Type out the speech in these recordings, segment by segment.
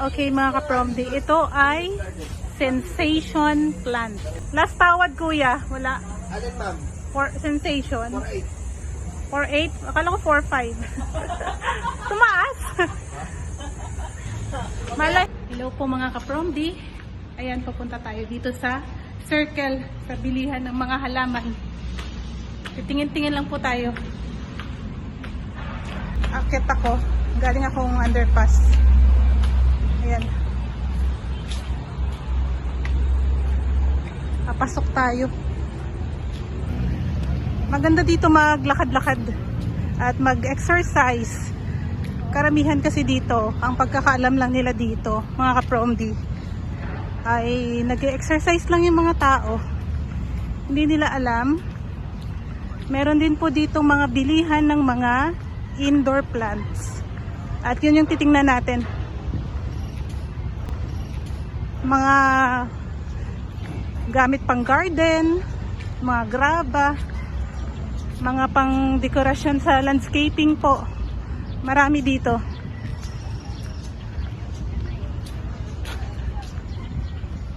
Okay mga ka-promdi, ito ay sensation plant. Last tawad kuya, wala. Alin ma'am? For sensation. 4-8. 4.8? Akala ko 4.5. Tumaas. Malay. Hello po mga ka-promdi. Ayan, papunta tayo dito sa circle sa bilihan ng mga halaman. Titingin-tingin lang po tayo. Akit ako. Galing akong underpass. Ayan. Papasok tayo. Maganda dito maglakad-lakad at mag-exercise. Karamihan kasi dito, ang pagkakaalam lang nila dito, mga ka-promdi, ay nag-exercise lang yung mga tao. Hindi nila alam. Meron din po dito mga bilihan ng mga indoor plants. At yun yung titingnan natin. Mga gamit pang garden, mga graba, mga pang dekorasyon sa landscaping po. Marami dito.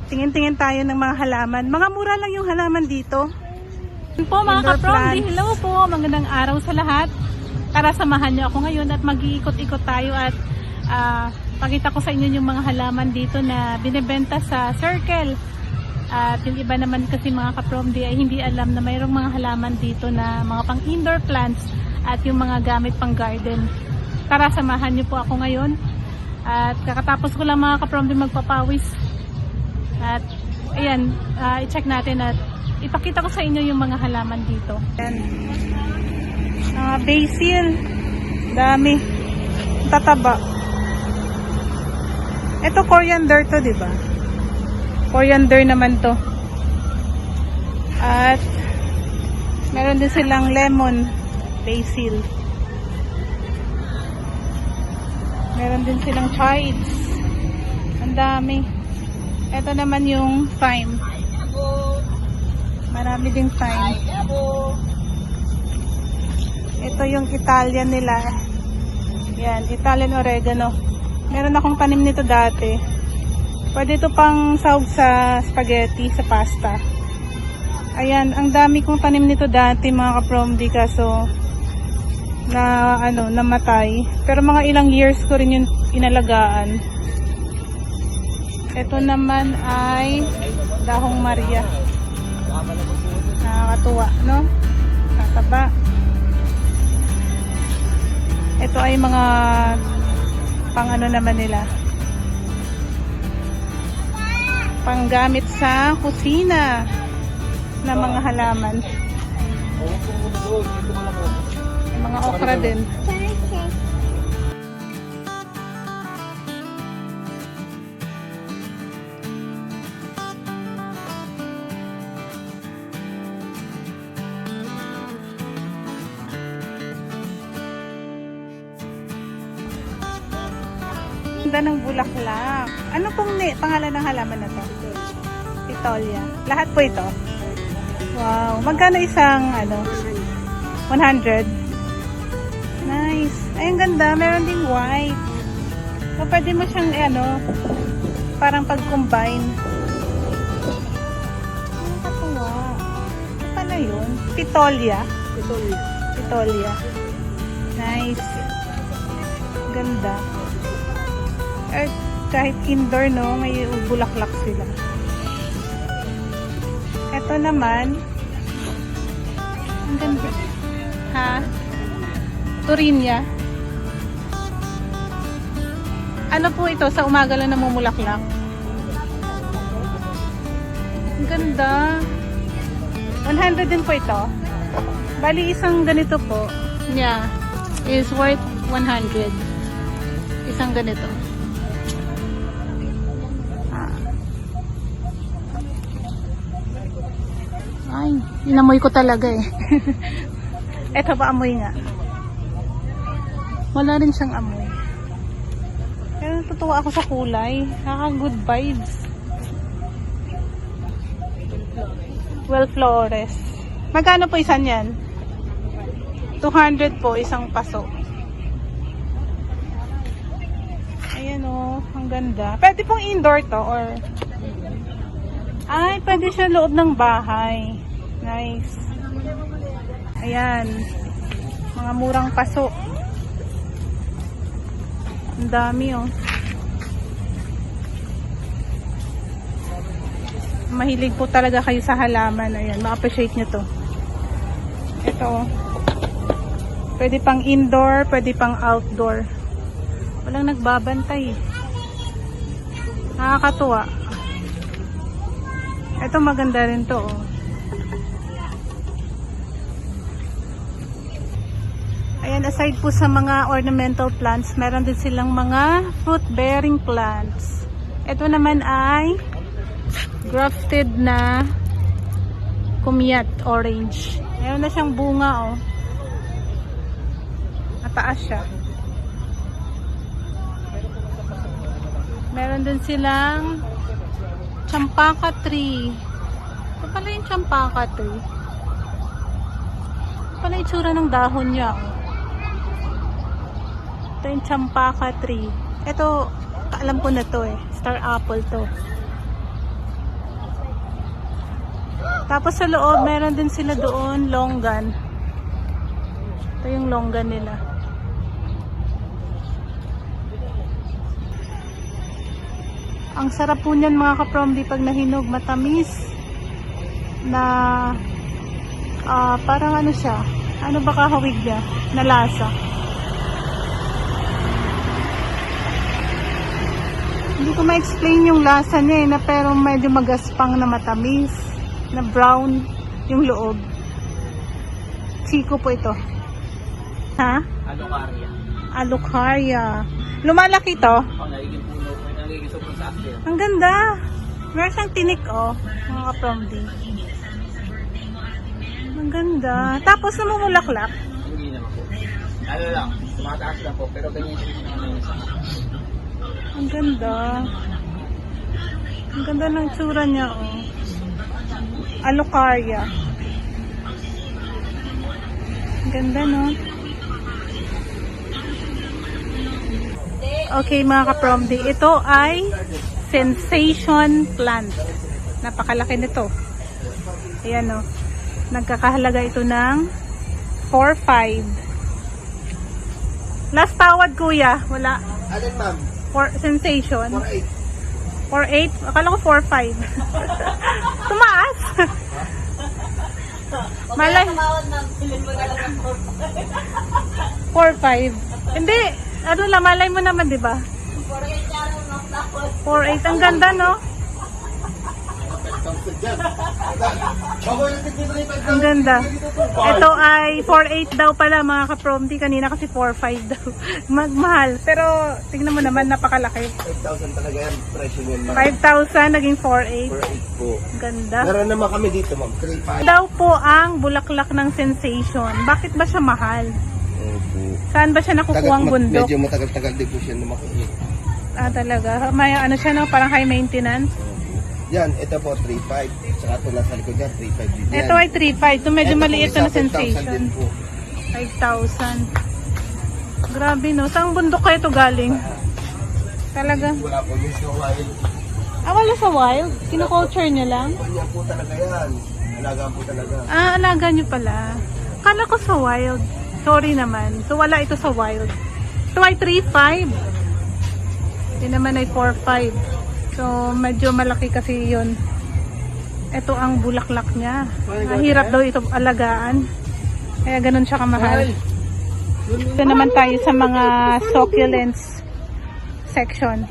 Tingin-tingin tayo ng mga halaman. Mga mura lang yung halaman dito. Po mga kapromdi, hello po, magandang araw sa lahat. Tara samahan niyo ako ngayon at mag-iikot-ikot tayo at ah, pakita ko sa inyo yung mga halaman dito na binebenta sa Circle. At yung iba naman kasi mga kapromdi ay hindi alam na mayroong mga halaman dito na mga pang indoor plants at yung mga gamit pang garden. Tara samahan niyo po ako ngayon. At kakatapos ko lang mga kapromdi magpapawis. At ayan, ah, i-check natin at ipakita ko sa inyo yung mga halaman dito. Ayan. Mga basil. Dami. Tataba. Ito coriander to, di ba? Coriander naman to. At meron din silang lemon basil. Meron din silang chives. Ang dami. Ito naman yung thyme. Marami ding thyme. Ito yung Italian nila. Yan, Italian oregano. Meron akong tanim nito dati. Pwede ito pang sahog sa spaghetti, sa pasta. Ayan, ang dami kong tanim nito dati mga kapromdi kaso na ano, namatay. Pero mga ilang years ko rin yung inalagaan. Ito naman ay dahong Maria. Nakakatuwa, no? Tataba. Ito ay mga pang ano naman nila. Panggamit sa kusina na mga halaman. Mga okra din. Ganda ng bulaklak. Ano pong ni- pangalan ng halaman na to? Pitolia. Lahat po ito? Wow. Magkano isang ano? 100? Nice. Ay, ang ganda. Meron ding white. So, pwede mo siyang eh, ano, parang pag-combine. Nakakatuwa. Ano pala yun? Pitolia. Pitolia. Nice. Ganda. Eh, kahit indoor, no, may bulaklak sila. Ito naman, ang ganda. Ha? Turinya. Ano po ito? Sa umaga lang namumulaklak. Ang ganda. 100 din po ito. Bali, isang ganito po niya is worth 100. Isang ganito. Inamoy ko talaga eh. Eto ba amoy nga? Wala rin siyang amoy. Pero natutuwa ako sa kulay. Nakaka-good vibes. Well Flores. Magkano po isan yan? 200 po isang paso. Ayan o. ang ganda. Pwede pong indoor to or... Ay, pwede siya loob ng bahay. Nice. Ayan. Mga murang paso. Ang dami oh. Mahilig po talaga kayo sa halaman. Ayan, ma-appreciate nyo to. Ito oh. Pwede pang indoor, pwede pang outdoor. Walang nagbabantay. Nakakatuwa. Ito maganda rin to. Oh. Aside po sa mga ornamental plants, meron din silang mga fruit-bearing plants. Ito naman ay grafted na kumyat orange. Meron na siyang bunga, oh. Mataas siya. Meron din silang champaka tree. Ito pala yung champaka tree. Ito pala yung tsura ng dahon niya. oh. Ito yung champaka tree. Ito, alam ko na to eh. Star apple to. Tapos sa loob, meron din sila doon longgan. Ito yung longgan nila. Ang sarap po niyan mga kapromdi pag nahinog, matamis. Na ah parang ano siya, ano ba kahawig niya? Na lasa. Hindi ko ma-explain yung lasa niya eh, na pero medyo magaspang na matamis, na brown yung loob. Chico po ito. Ha? Karya? Alucarya. Lumalaki to. Ang nagiging puno nagiging sobrang sa akin. Ang ganda. Meron siyang tinik, oh. Mga kapromdi. Ang ganda. Tapos namumulaklak. Hindi naman po. Ano lang, tumataas lang po, pero ganyan siya naman sa Ang ganda. Ang ganda ng tsura niya, oh. Alucarya. Ang ganda, no? Okay, mga kapromdi. Ito ay sensation plant. Napakalaki nito. Ayan, oh. Nagkakahalaga ito ng 4-5. Last tawad, kuya. Wala. Alin ma'am? For sensation. 4-8. 4.8? Akala ko 4.5. Tumaas. Malay. 4.5. Hindi. Ano lang, malay mo naman, di ba? 4.8. Ang ganda, no? Ang ganda. Ito ay 4.8 daw pala mga ka-promdi. Kanina kasi 4.5 daw. Magmahal. Pero tingnan mo naman, napakalaki. 5,000 talaga yan, presyo ma'am. 5,000 naging 4.8. For 8 po. Ganda. Meron naman kami dito ma'am, 3,500. daw po ang bulaklak ng sensation. Bakit ba siya mahal? Opo. Saan ba siya nakukuha ang bundok? Medyo matagal-tagal din po siya lumakiit. Ah, talaga. May ano siya, no? parang high maintenance. Yan, ito po 3,500. Saka ito nasa likod yan, 3,500 din yan. Ito ay 3.5. Ito medyo maliit na 5,000 din sensation. po. 5,000. Grabe no. Saan bundok kayo ito galing? Talaga. Wala po yung so wild. Ah, wala sa wild? Kino-culture niyo lang? Yan po talaga yan. Alagaan po talaga. Ah, alaga niyo pala. Kala ko sa wild. Sorry naman. So, wala ito sa wild. Ito ay 3.5. Ito naman ay 4.5. So, medyo malaki kasi yun. Ito ang bulaklak niya. Mahirap daw ito alagaan. Kaya ganun siya kamahal. Ito naman tayo sa mga succulents section.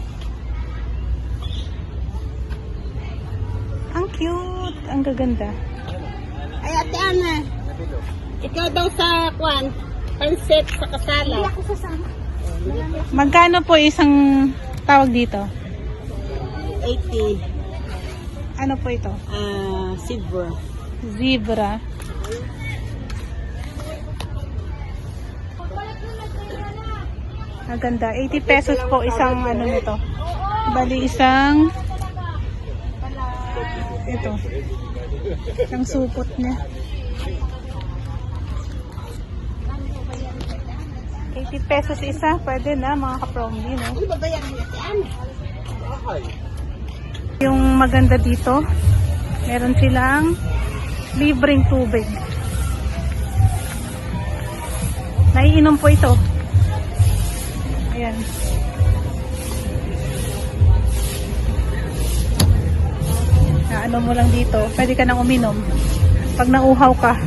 Ang cute. Ang gaganda. Ay, ate Ana. Ikaw daw sa kwan, pansit sa kasala. Magkano po isang tawag dito? 80. Ano po ito? Ah, silver. Zebra. Maganda. 80 pesos po isang ano nito. Bali isang ito. Isang supot niya. 80 pesos isa, pwede na mga kapromdi, no? Ano ba ba yan, Ate Ana? Yung maganda dito, meron silang libreng tubig. Naiinom po ito. Ayan. Na ano mo lang dito, pwede ka nang uminom. Pag nauhaw ka.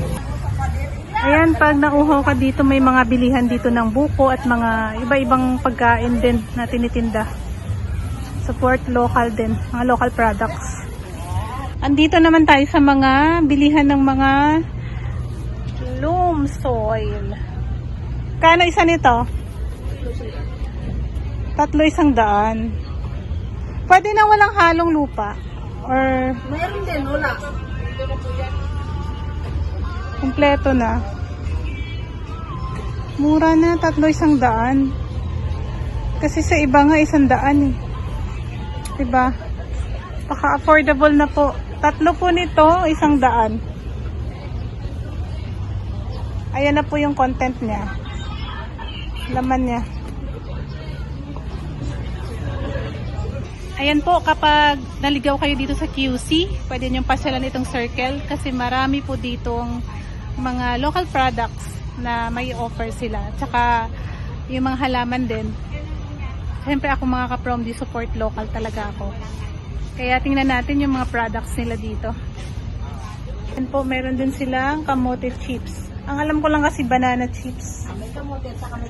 Ayan, pag nauhaw ka dito, may mga bilihan dito ng buko at mga iba-ibang pagkain din na tinitinda support local din, mga local products. Andito naman tayo sa mga bilihan ng mga loam soil. Kano isa nito? Tatlo isang daan. Pwede na walang halong lupa. Or Meron din, wala. kumpleto na. Mura na, tatlo isang daan. Kasi sa iba nga isang daan eh. Diba? Baka affordable na po. Tatlo po nito, isang daan. Ayan na po yung content niya. Laman niya. Ayan po, kapag naligaw kayo dito sa QC, pwede niyong pasyalan itong circle kasi marami po ditong mga local products na may offer sila. Tsaka yung mga halaman din. Siyempre ako mga ka-prom di support local talaga ako. Kaya tingnan natin yung mga products nila dito. Ayan po, meron din silang kamote chips. Ang alam ko lang kasi banana chips.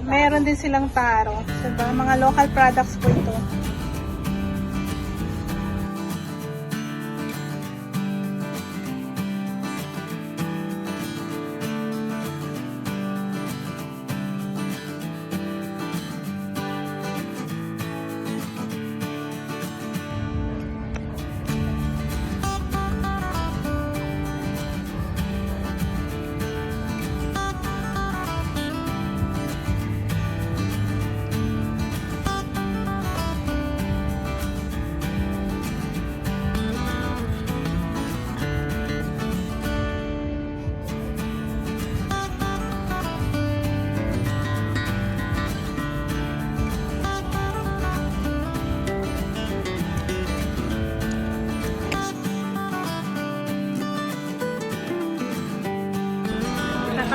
Meron din silang taro. Diba? Mga local products po ito.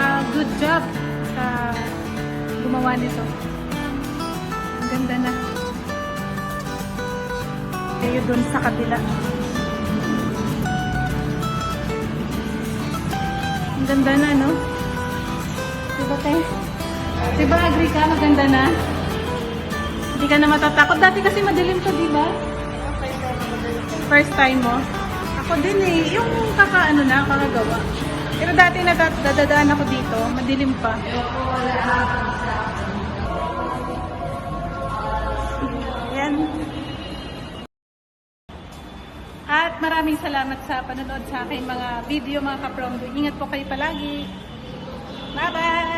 Saka good job sa gumawa nito. Ang ganda na. Kayo dun sa kabila. Ang ganda na, no? Diba, te? Diba, agree ka? Maganda na? Hindi ka na matatakot. Dati kasi madilim to, diba? First time mo? Ako din eh. Yung kakaano na, kakagawa. Pero dati dadadaan ako dito, madilim pa. Yan. At maraming salamat sa panonood sa aking mga video mga kapromdo. Ingat po kayo palagi. Bye-bye!